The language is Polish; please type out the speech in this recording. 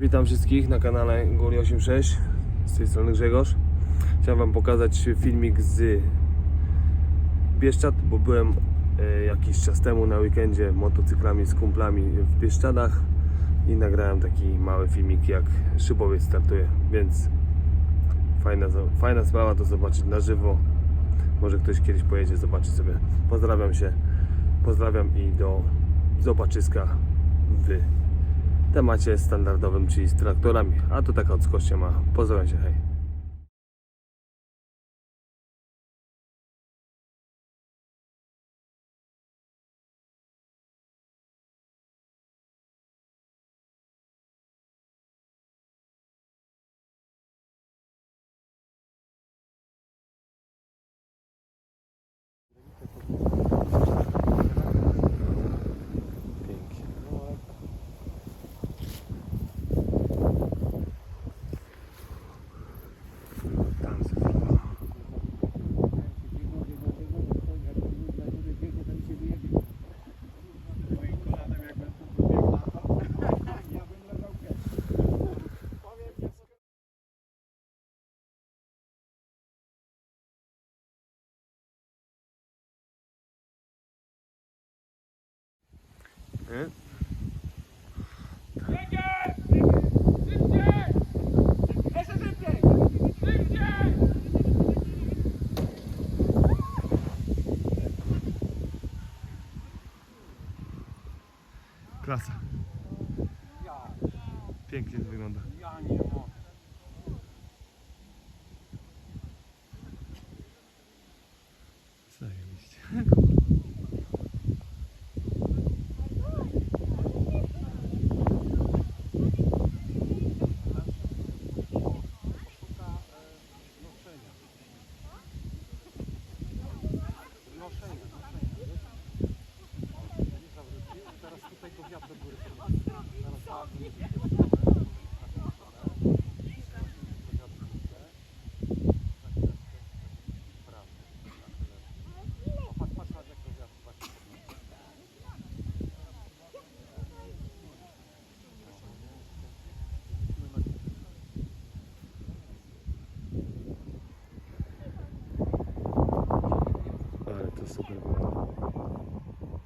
Witam wszystkich na kanale Goli86 z tej strony Grzegorz. Chciałem Wam pokazać filmik z Bieszczad, bo byłem e, jakiś czas temu na weekendzie motocyklami z kumplami w Bieszczadach i nagrałem taki mały filmik jak szybowiec startuje, więc fajna, fajna sprawa to zobaczyć na żywo. Może ktoś kiedyś pojedzie zobaczyć sobie. Pozdrawiam się. Pozdrawiam i do zobaczyska w temacie standardowym, czyli z traktorami. A to taka odskocznia ma. Pozdrawiam się, hej. Klasa. Pięknie to wygląda. super było.